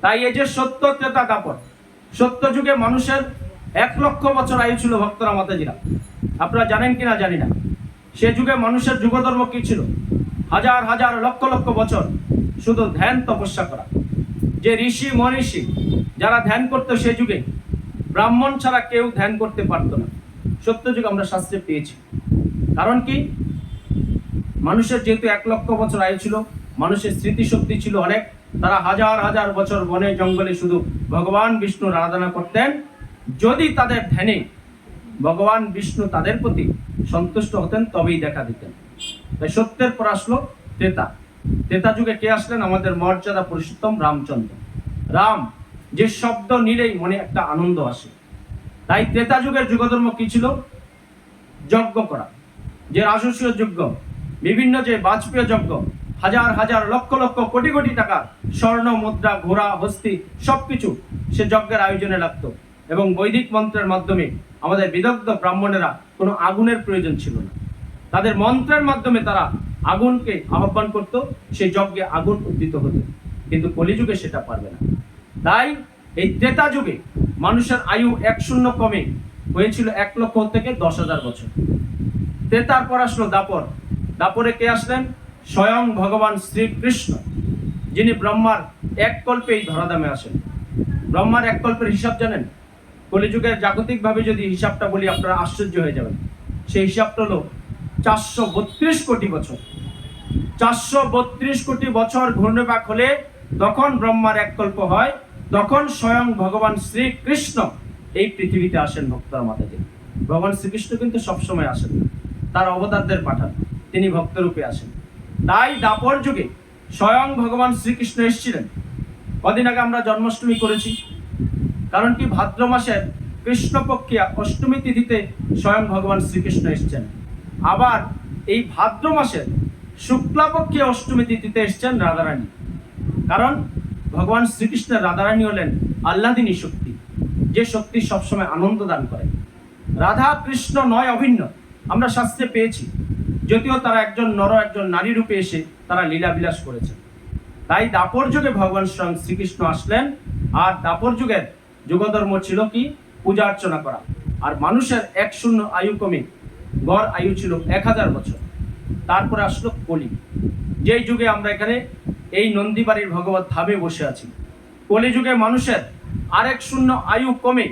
তাই এই যে সত্য ত্রেতা দাপট, সত্য যুগে মানুষের এক লক্ষ বছর আয়ু ছিল ভক্তরা মাতাজিরা। আপনারা জানেন কিনা জানি না। সে যুগে মানুষের যুগধর্ম কি ছিল? হাজার হাজার, লক্ষ লক্ষ বছর শুধু ধ্যান, তপস্যা করা। যে ঋষি মনীষী যারা ধ্যান করতো সে যুগে, ব্রাহ্মণ ছাড়া কেউ ধ্যান করতে পারতো না। সত্য যুগ আমরা শাস্ত্রে পেয়েছি। কারণ কি? মানুষের যেহেতু এক লক্ষ বছর আয়ু ছিল, মানুষের স্মৃতিশক্তি ছিল অনেক। তারা হাজার হাজার বছর বনে জঙ্গলে শুধু ভগবান বিষ্ণুর আরাধনা করতেন। যদি তাদের ধ্যানে ভগবান বিষ্ণু তাদের প্রতি সন্তুষ্ট হতেন, তবেই দেখা দিতেন। তাই সত্যের পর আসলো ত্রেতা। ত্রেতা যুগে কে আসলেন? আমাদের মর্যাদা পুরুষোত্তম রামচন্দ্র। রাম, যে শব্দ নিলেই মনে একটা আনন্দ আসে। তাই ত্রেতা যুগের যুগধর্ম কি ছিল? যজ্ঞ করা। যে রাজস্বীয় যজ্ঞ, বিভিন্ন যে বাজপেয় যজ্ঞ, হাজার হাজার লক্ষ লক্ষ কোটি কোটি টাকা স্বর্ণ, মুদ্রা, ঘোড়া, হস্তি, সবকিছু সে যজ্ঞের আয়োজনে লাগতো এবং বৈদিক মন্ত্রের মাধ্যমে আমাদের বিদগ্ধ ব্রাহ্মণেরা কোনো আগুনের প্রয়োজন ছিল না। তাদের মন্ত্রের মাধ্যমে তারা আগুনকে আহ্বান করত সেই যজ্ঞে আগুন উদ্দিত হতো। কিন্তু কলিযুগে সেটা পারবে না। তাই এই ত্রেতা যুগে মানুষের আয়ু এক শূন্য কমে হয়েছিল এক লক্ষ থেকে দশ হাজার বছর। ত্রেতার পর আসলো দাপর। দাপরে কে আসলেন? স্বয়ং ভগবান শ্রীকৃষ্ণ। যিনি ব্রহ্মার এক কল্পে এই ধরাধামে আসেন। ব্রহ্মার এক কল্পের হিসাব জানেন? কলিযুগের জাগতিকভাবে যদি হিসাবটা বলি, আপনারা আশ্চর্য হয়ে যাবেন। সেই হিসাবটা হলো চারশো বত্রিশ কোটি বছর। চারশো বত্রিশ কোটি বছর ঘূর্ণিপাক হলে তখন ব্রহ্মার এক কল্প হয়, তখন স্বয়ং ভগবান শ্রীকৃষ্ণ এই পৃথিবীতে আসেন ভক্তর মাতাজি ভগবান শ্রীকৃষ্ণ কিন্তু সবসময় আসেন। তার অবতারদের পাঠান। তিনি ভক্তরূপে আসেন। তাই দাপর যুগে স্বয়ং ভগবান শ্রীকৃষ্ণ এসেছিলেন। কদিন আগে আমরা জন্মাষ্টমী করেছি। কারণ কি ভাদ্র মাসের কৃষ্ণপক্ষিয়া অষ্টমী তিথিতে স্বয়ং ভগবান শ্রীকৃষ্ণ এসেছেন। আবার এই ভাদ্র মাসের শুক্লাপক্ষে অষ্টমী তিথিতে এসেছেন রাধারানী। কারণ ভগবান শ্রীকৃষ্ণের রাধারানী হলেন আল্লাদিনী শক্তি। যে শক্তি সবসময় আনন্দ দান করে। রাধা কৃষ্ণ নয়, অভিন্ন। আমরা শাস্ত্রে পেয়েছি। যদিও তারা একজন নর, একজন নারী রূপে এসে তারা লীলা বিলাস করেছে তাই দাপর যুগে ভগবান স্বয়ং শ্রীকৃষ্ণ আসলেন, আর দাপর যুগের যুগধর্ম ছিল কি? পূজা অর্চনা করা। আর মানুষের এক শূন্য আয়ু কমে, গড় আয়ু ছিল এক হাজার বছর। তারপরে আসলো কলি। যেই যুগে আমরা এখানে এই নন্দীবাড়ির ভগবত ধামে বসে আছি। কলি যুগে মানুষের আরেক শূন্য আয়ু কমে,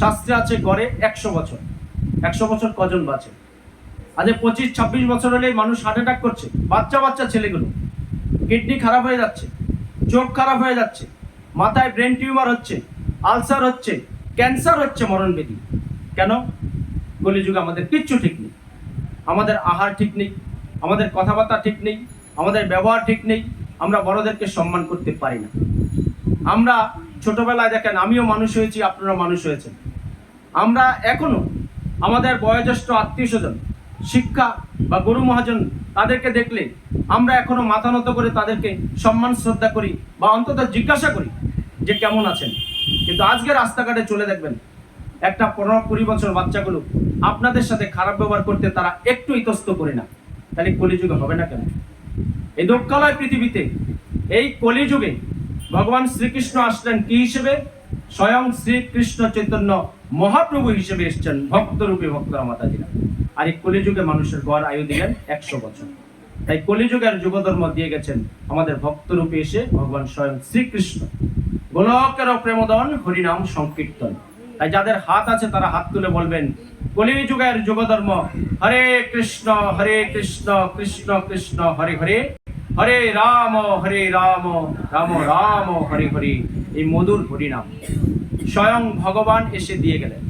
শাস্ত্রে আছে গড়ে একশো বছর। একশো বছর কজন বাঁচে? আজ পঁচিশ, ছাব্বিশ বছর হলেই মানুষ হার্ট অ্যাটাক করছে, বাচ্চা বাচ্চা ছেলেগুলো। কিডনি খারাপ হয়ে যাচ্ছে, চোখ খারাপ হয়ে যাচ্ছে, মাথায় ব্রেন টিউমার হচ্ছে আলসার হচ্ছে ক্যান্সার হচ্ছে মরণবেদী কেন? কলিযুগে আমাদের কিচ্ছু ঠিক নেই। আমাদের আহার ঠিক নেই, আমাদের কথাবার্তা ঠিক নেই, আমাদের ব্যবহার ঠিক নেই, আমরা বড়দেরকে সম্মান করতে পারি না। আমরা ছোটবেলায় দেখেন, আমিও মানুষ হয়েছি আপনারা মানুষ হয়েছেন। আমরা এখনও আমাদের বয়োজ্যেষ্ঠ আত্মীয় স্বজন শিক্ষা বা গুরু মহাজন তাদেরকে দেখলে আমরা এখনও মাথা নত করে তাদেরকে সম্মান, শ্রদ্ধা করি বা অন্তত জিজ্ঞাসা করি যে কেমন আছেন। কিন্তু আজকে রাস্তাঘাটে চলে দেখবেন, একটা পনেরো কুড়ি বছর বাচ্চাগুলো আপনাদের সাথে খারাপ ব্যবহার করতে তারা একটু ইতস্ত করে না। তাহলে কলিযুগে হবে না কেন? এই দুঃখালয় পৃথিবীতে এই কলিযুগে ভগবান শ্রীকৃষ্ণ আসলেন কি হিসেবে? স্বয়ং শ্রীকৃষ্ণ চৈতন্য মহাপ্রভু হিসেবে এসছেন ভক্তরূপে ভক্তরা মাতাজিরা। আর এই কলিযুগে মানুষের গড় আয়ু দিলেন একশো বছর। তাই কলিযুগের যুগধর্ম দিয়ে গেছেন আমাদের ভক্তরূপে এসে ভগবান স্বয়ং শ্রীকৃষ্ণ। গোলকের প্রেমদন হরিনাম সংকীর্তন। তাই যাদের হাত আছে তারা হাত তুলে বলবেন, কলিযুগের যুগধর্ম হরে কৃষ্ণ হরে কৃষ্ণ কৃষ্ণ কৃষ্ণ, হরে হরে হরে রাম হরে রাম রাম রাম, হরে হরে। এই মধুর হরিনাম স্বয়ং ভগবান এসে দিয়ে গেলেন।